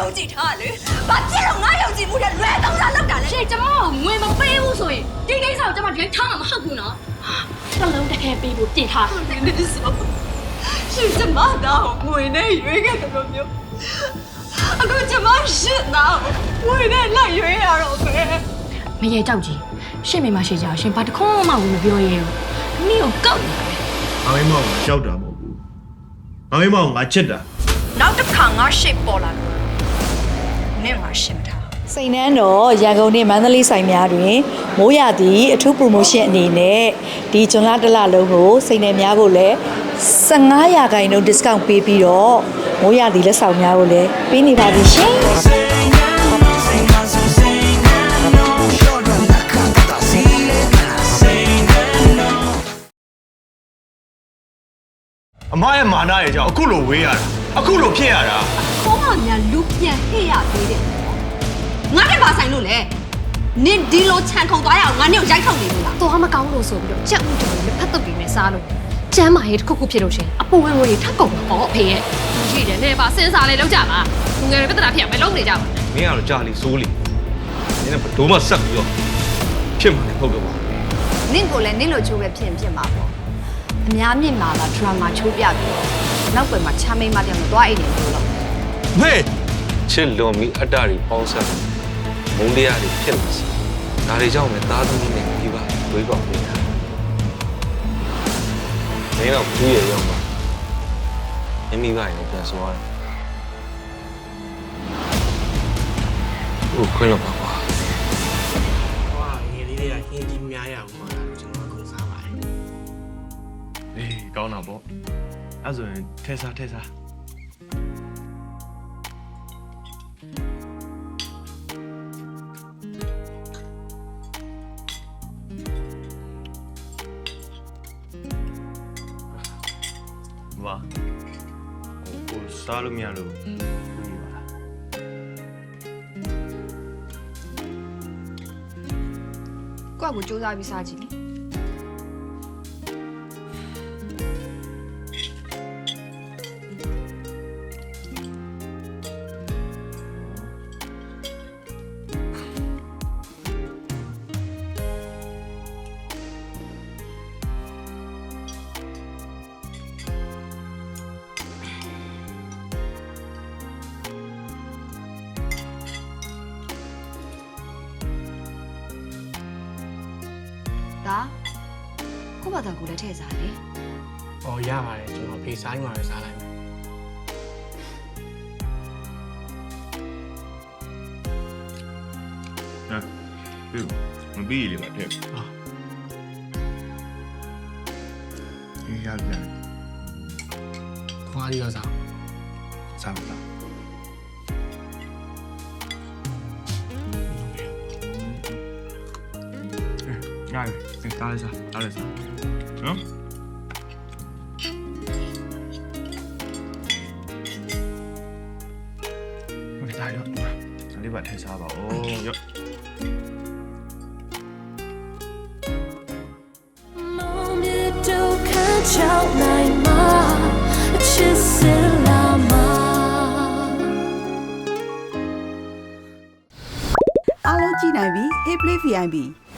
ယုံကြည်ထားလေဘာဖြစ်လို့ငါယုံကြည်မှုနဲ့လွဲသုံးစားလောက်တာလဲရှေ့ကျမကိုငွေမပေးဘူးဆိုရင်ဒီကိစ္စကိုကျမဒီတိုင်းထားမှာမဟုတ်ဘူးနော်နှလုံးတစ်ခဲပေးဖို့ပြင်ထားတယ်နည်းဆိုရှင်ကျမတော့ငွေနဲ့ရွေးခဲ့တယ်လို့မျိုးအခုကျမရှစ်တော့ငွေနဲ့လိုက်ရွေးရတော့ပဲမရေကြောက်ကြီးရှင့်မိမရှိကြအောင်ရှင်ဘာတခွန်းမှဝင်မပြောရဲဘူးအမိကိုကောက်နေတယ်။ငါမိမောင်ကကြောက်တာမဟုတ်ဘူး။ငါမိမောင်ကငါချစ်တာနောက်တစ်ခါငါရှစ်ပေါ်လာတော့ နင့်မှာရှင်းထားစိန်နှန်းတော်ရန်ကုန်နဲ့မန္တလေးဆိုင်များတွင်မိုးရသည့်အထူး promotion အနေနဲ့ဒီဂျွန်လတစ်လလုံးကိုစိန်နယ်များကိုလည်း15ရာခိုင်နှုန်း discount ပေးပြီးတော့မိုးရသည့်လက်ဆောင်များကိုလည်းပေးနေပါပြီရှင်။အမရဲ့မာနရဲ့ကြောင့်အခုလိုဝေးရတာ။အခုလိုဖြစ်ရတာ ခေါင်းကများလူပြန်ဟဲ့ရသေးတယ်ငါနဲ့ပါဆိုင်လို့လေနင်ဒီလိုခြံခုံသွားရအောင်ငါနဲ့ကိုရိုက်ခုံနေလို့လားသွားမကောင်းလို့ဆိုပြီးတော့ကြက်ဥတော်လေးဖတ်တုပ်ပြီးနဲ့စားလို့ကျမ်းမာရေးတစ်ခုခုဖြစ်လို့ရှင်အပေါ်ဝင်ဝင်တွေထပ်ကုန်တော့ပေါ့အဖေရဲ့ရှိတယ်နဲ့ပါစဉ်းစားလေးလောက်ကြပါငငယ်တွေပြဿနာဖြစ်အောင်မလုပ်နေကြပါမင်းကတော့ကြာလီစိုးလီနင်းကဘယ်တော့မှဆက်ပြီးတော့ဖြစ်မှာလည်းမဟုတ်တော့ပါဘူးနင့်ကိုလည်းနင့်လိုချိုးပဲဖြစ်ရင်ဖြစ်မှာပေါ့အများမြင့်မှာလားဒရမာချိုးပြပြီးတော့နောက်ွယ်မှာချမ်းမိန်မတယောက်နဲ့သွားအိတ်နေလို့လို့။ ဟေးချစ်လွန်ပြီးအတ္တတွေပေါင်းဆက်မုန်းတရားတွေဖြစ်လာစီဒါတွေကြောင့်လည်းသားသမီးနဲ့ပြီးပါဝေးပေါက်နေတာမင်းတော့ပြီးရရောက်ပါမင်းမိဘရင်လည်းပြန်ဆိုရတယ်ဟုတ်ခွင့်လို့ပါကွာဟွာငယ်လေးတွေကဟင်းကြီးများရအောင်မှာကျွန်တော်ကုန်စားပါတယ်။အေးကောင်းတာပေါ့။အဲ့ဆိုရင်ထဲစားထဲစား။ ဘာ။ဟိုကိုစားလို့မရလို့ပြီးပါလားကိုယ့်ကိုစူးစမ်းပြီးစားကြည့်လေ ဒါကိုယ့်ဘာသာကိုယ်လည်းထည့်စားလေ။အော်ရပါတယ်ကျွန်တော်ဖေးဆိုင်မှာပဲစားလိုက်မယ်။ဟမ်။ပြီးမပြီးလေမထည့်။ဟာ။အေးရပြန်။ခွားရီရောစားစားပါလား။ Ai, 네, 잘했어, 잘했어. 응? 우리 다 이거 자, 리발 잘 잡아. 오, 여. Chào lại Alo chị này vì hiệp lê VIP